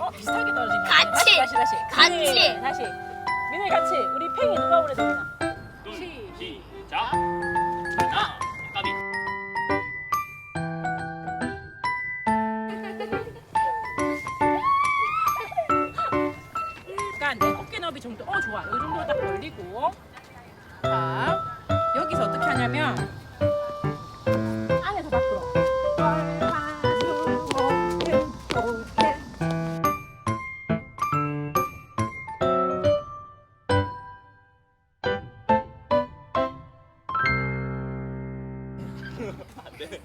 어 비슷하게 떨어지네. 같이! 다시 다시 같이! 다시 민혜 같이. 우리 팽이 누가 오래 됐나? 둘 시작. 하나 까비. 약간 내 어깨 너비 정도. 어 좋아. 이 정도로 딱 벌리고. 자 여기서 어떻게 하냐면 웃게. 안 돼.